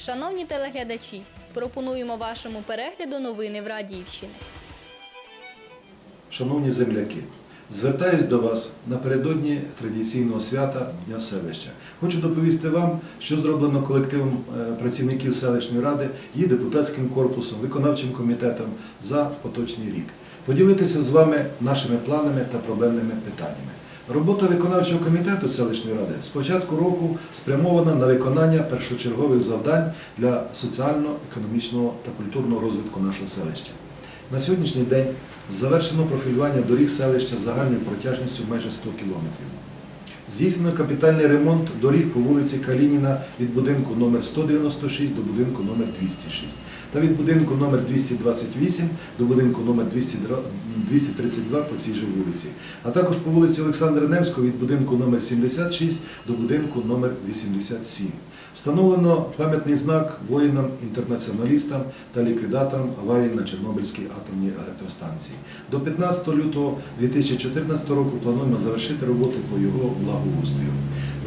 Шановні телеглядачі, пропонуємо вашому перегляду новини в Радіївщини. Шановні земляки, звертаюсь до вас напередодні традиційного свята Дня селища. Хочу доповісти вам, що зроблено колективом е, працівників селищної ради, її депутатським корпусом, виконавчим комітетом за поточний рік. Поділитися з вами нашими планами та проблемними питаннями. Робота виконавчого комітету селищної ради з початку року спрямована на виконання першочергових завдань для соціально-економічного та культурного розвитку нашого селища. На сьогоднішній день завершено профілювання доріг селища загальною протяжністю майже 100 кілометрів. Здійснено капітальний ремонт доріг по вулиці Калініна від будинку номер 196 до будинку номер 206 та від будинку номер 228 до будинку номер 232 по цій же вулиці, а також по вулиці Олександра Невського від будинку номер 76 до будинку номер 87. Встановлено пам'ятний знак воїнам-інтернаціоналістам та ліквідаторам аварії на Чорнобильській атомній електростанції. До 15 лютого 2014 року плануємо завершити роботи по його благоустрою.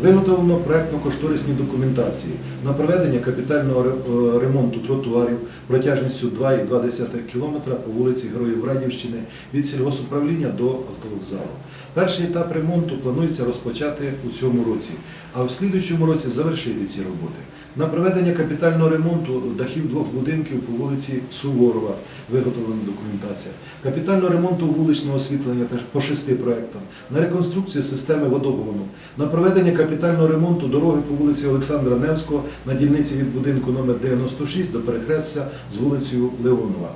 Виготовлено проектно-кошторисні документації на проведення капітального е, ремонту тротуарів протяжністю 2,2 км по вулиці Героїв Радівщини від сільгосуправління до автовокзалу. Перший етап ремонту планується розпочати у цьому році, а в слідуючому році завершити ці роботи. На проведення капітального ремонту дахів двох будинків по вулиці Суворова виготовлена документація, капітального ремонту вуличного освітлення по шести проектам, на реконструкцію системи водогону, на проведення капітального ремонту дороги по вулиці Олександра Невського на дільниці від будинку номер 96 до перехрестя з вулицею Леонова.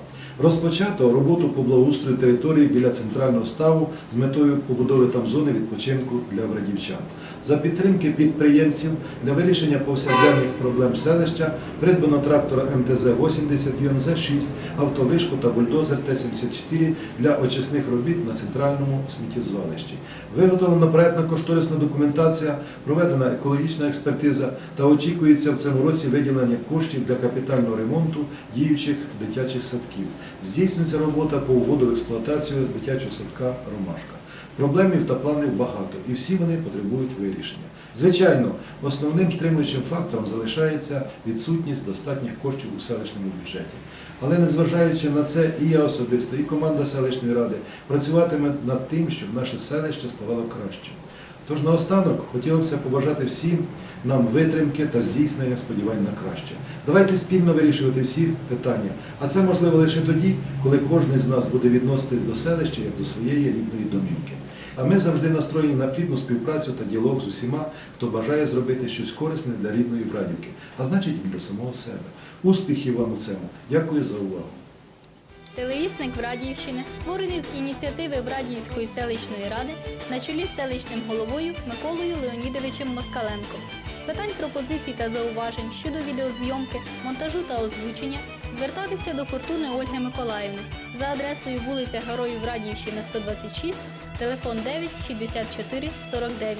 Розпочато роботу по благоустрою території біля центрального ставу з метою побудови там зони відпочинку для врадівчан. За підтримки підприємців для вирішення повсякденних проблем селища придбано трактора МТЗ-80 ЮНЗ-6, автовишку та бульдозер Т-74 для очисних робіт на центральному сміттєзвалищі. Виготовлена проектно-кошторисна документація, проведена екологічна експертиза та очікується в цьому році виділення коштів для капітального ремонту діючих дитячих садків. Здійснюється робота по вводу в експлуатацію дитячого садка Ромашка. Проблемів та планів багато, і всі вони потребують вирішення. Звичайно, основним стримуючим фактором залишається відсутність достатніх коштів у селищному бюджеті. Але незважаючи на це, і я особисто, і команда селищної ради працюватиме над тим, щоб наше селище ставало кращим. Тож наостанок хотілося б побажати всім нам витримки та здійснення сподівань на краще. Давайте спільно вирішувати всі питання, а це можливо лише тоді, коли кожен з нас буде відноситись до селища як до своєї рідної домівки. А ми завжди настроєні на плідну співпрацю та діалог з усіма, хто бажає зробити щось корисне для рідної Врадівки, а значить і для самого себе. Успіхів вам у цьому. Дякую за увагу. Телевісник Врадіївщини створений з ініціативи Врадіївської селищної ради на чолі з селищним головою Миколою Леонідовичем Москаленком. З питань пропозицій та зауважень щодо відеозйомки, монтажу та озвучення звертатися до Фортуни Ольги Миколаївни за адресою вулиця Героїв Радівщина, 126, телефон 9 64 49.